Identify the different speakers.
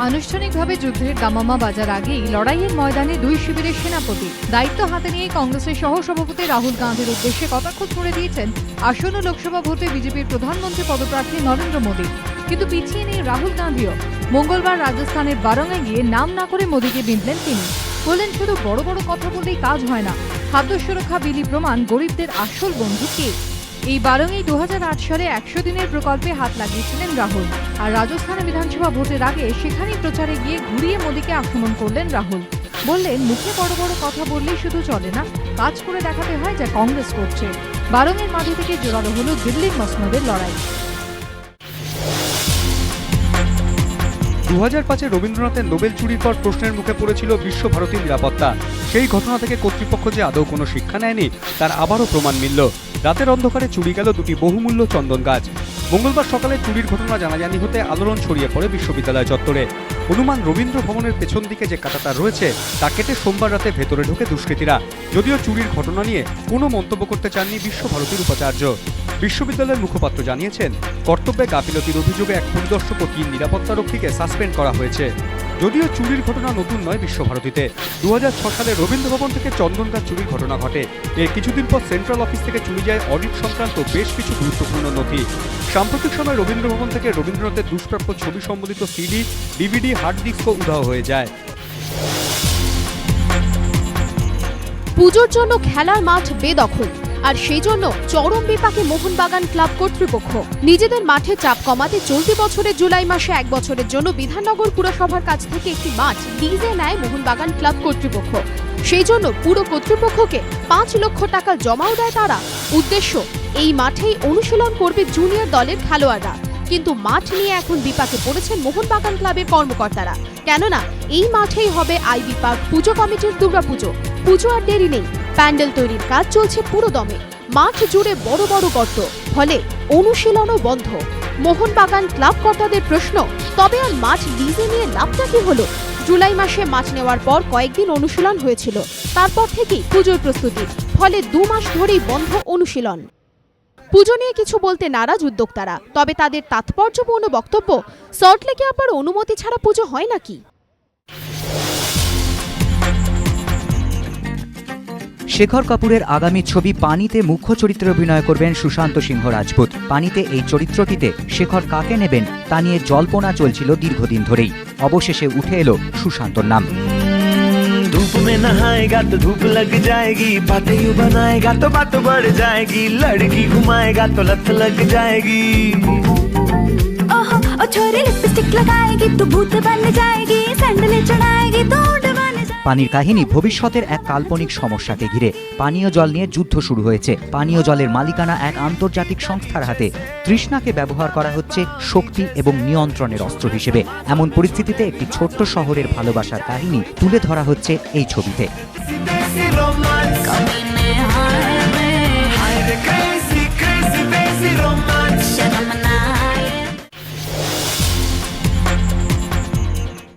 Speaker 1: আনুষ্ঠানিকভাবে যুদ্ধের দামামা বাজার আগেই লড়াইয়ের ময়দানে দুই শিবিরের সেনাপতি দায়িত্ব হাতে নিয়ে কংগ্রেসের সহসভাপতি রাহুল গান্ধীর উদ্দেশ্যে কটাক্ষ ছুড়ে দিয়েছেন আসন্ন লোকসভা ভোটে বিজেপির প্রধানমন্ত্রী পদপ্রার্থী নরেন্দ্র মোদী। কিন্তু পিছিয়ে নেই রাহুল গান্ধীও। মঙ্গলবার রাজস্থানের বারঙে গিয়ে নাম না করে মোদীকে বিঁধলেন তিনি। বললেন, শুধু বড় বড় কথা বললেই কাজ হয় না। খাদ্য সুরক্ষা বিলি প্রমাণ গরিবদের আসল বন্ধু কে? এই বারংই দু সালে একশো দিনের প্রকল্পে হাত লাগিয়েছিলেন রাহুল। আর রাজস্থানে বিধানসভা ভোটের আগে সেখানেই প্রচারে গিয়ে ঘুরিয়ে মোদীকে আক্রমণ করলেন রাহুল। বললেন, মুখে বড় বড় কথা বললেই শুধু চলে না, কাজ করে দেখাতে হয় যা কংগ্রেস করছে। বারংয়ের মাঝে থেকে জোরালো হলো দিল্লির মসনদের লড়াই।
Speaker 2: দু হাজার পাঁচে রবীন্দ্রনাথের নোবেল চুরির পর প্রশ্নের মুখে পড়েছিল বিশ্বভারতীর নিরাপত্তা। সেই ঘটনা থেকে কর্তৃপক্ষ যে আদৌ কোনো শিক্ষা নেয়নি, তার আবারও প্রমাণ মিলল। রাতের অন্ধকারে চুরি গেল দুটি বহুমূল্য চন্দন গাছ। মঙ্গলবার সকালে চুরির ঘটনা জানাজানি হতে আলোড়ন ছড়িয়ে পড়ে বিশ্ববিদ্যালয় চত্বরে। অনুমান রবীন্দ্র ভবনের পেছন দিকে যে কাঁটাতার রয়েছে, তা কেটে সোমবার রাতে ভেতরে ঢুকে দুষ্কৃতীরা। যদিও চুরির ঘটনা নিয়ে কোনো মন্তব্য করতে চাননি বিশ্বভারতীর উপাচার্য। বিশ্ববিদ্যালয়ের মুখপাত্র জানিয়েছেন, কর্তব্যে গাফিলতির অভিযোগে এক পরিদর্শক ও তিন নিরাপত্তারক্ষীকে সাসপেন্ড করা হয়েছে। যদিও চুরির ঘটনা নতুন নয় বিশ্বভারতীতে। দু সালে রবীন্দ্র ভবন থেকে চন্দন চুরির ঘটনা ঘটে। এর কিছুদিন পর সেন্ট্রাল অফিস থেকে চুরি যায় অডিট সংক্রান্ত বেশ কিছু গুরুত্বপূর্ণ নথি। সাম্প্রতিক সময় রবীন্দ্র ভবন থেকে রবীন্দ্রনাথের দুষ্প্রাপ্য ছবি সম্বলিত সিডি, ডিভিডি, হার্ড ডিস্কও উধাও হয়ে যায়।
Speaker 3: পুজোর জন্য খেলার মাঠ বেদখল। আর সেই জন্য চরম বিপাকে মোহনবাগান ক্লাব কর্তৃপক্ষ। নিজেদের মাঠে চাপ কমাতে চলতি বছরের জুলাই মাসে এক বছরের জন্য বিধাননগর পুরসভার কাছ থেকে একটি মাঠ লিজে নেয় মোহনবাগান ক্লাব কর্তৃপক্ষ। সেই জন্য পুরো কর্তৃপক্ষকে পাঁচ লক্ষ টাকা জমাও দেয় তারা। উদ্দেশ্য, এই মাঠেই অনুশীলন করবে জুনিয়র দলের খেলোয়াড়রা। কিন্তু মাঠ নিয়ে এখন বিপাকে পড়েছেন মোহনবাগান ক্লাবের কর্মকর্তারা। কেননা, এই মাঠেই হবে আইবি পার্ক পুজো কমিটির দুর্গাপুজো। পুজো আর দেরি নেই। প্যান্ডেল তৈরির কাজ চলছে পুরো দমে মাঠ জুড়ে বড় বড় গর্ত। ফলে অনুশীলনও বন্ধ। মোহনবাগান ক্লাব কর্তাদের প্রশ্ন, তবে আর মাছ লিজে নিয়ে লাভটা কি হলো? জুলাই মাসে মাছ নেওয়ার পর কয়েকদিন অনুশীলন হয়েছিল। তারপর থেকেই পুজোর প্রস্তুতি। ফলে দু মাস ধরেই বন্ধ অনুশীলন। পুজো নিয়ে কিছু বলতে নারাজ উদ্যোক্তারা। তবে তাদের তাৎপর্যপূর্ণ বক্তব্য, সল্টলেকে আবার অনুমতি ছাড়া পুজো হয় নাকি?
Speaker 4: শেখর কাপুরের আগামী ছবি পানিতে মুখ্য চরিত্রে অভিনয় করবেন সুশান্ত সিংহ রাজপুত পানিতে এই চরিত্রটিতে শেখর কাকে নেবেন তা নিয়ে জল্পনা চলছিল দীর্ঘদিন ধরেই অবশেষে উঠে এলো সুশান্তর নাম
Speaker 5: धूप में नहाएगा तो धूप लग जाएगी बातें यूं बनाएगा तो बात बढ़ जाएगी लड़की घुमाएगा तो लत लग जाएगी
Speaker 4: পানির কাহিনী ভবিষ্যতের এক কাল্পনিক সমস্যাকে ঘিরে। পানীয় জল নিয়ে যুদ্ধ শুরু হয়েছে। পানীয় জলের মালিকানা এক আন্তর্জাতিক সংস্থার হাতে। তৃষ্ণাকে ব্যবহার করা হচ্ছে শক্তি এবং নিয়ন্ত্রণের অস্ত্র হিসেবে। এমন পরিস্থিতিতে একটি ছোট্ট শহরের ভালোবাসার কাহিনী তুলে ধরা হচ্ছে এই ছবিতে।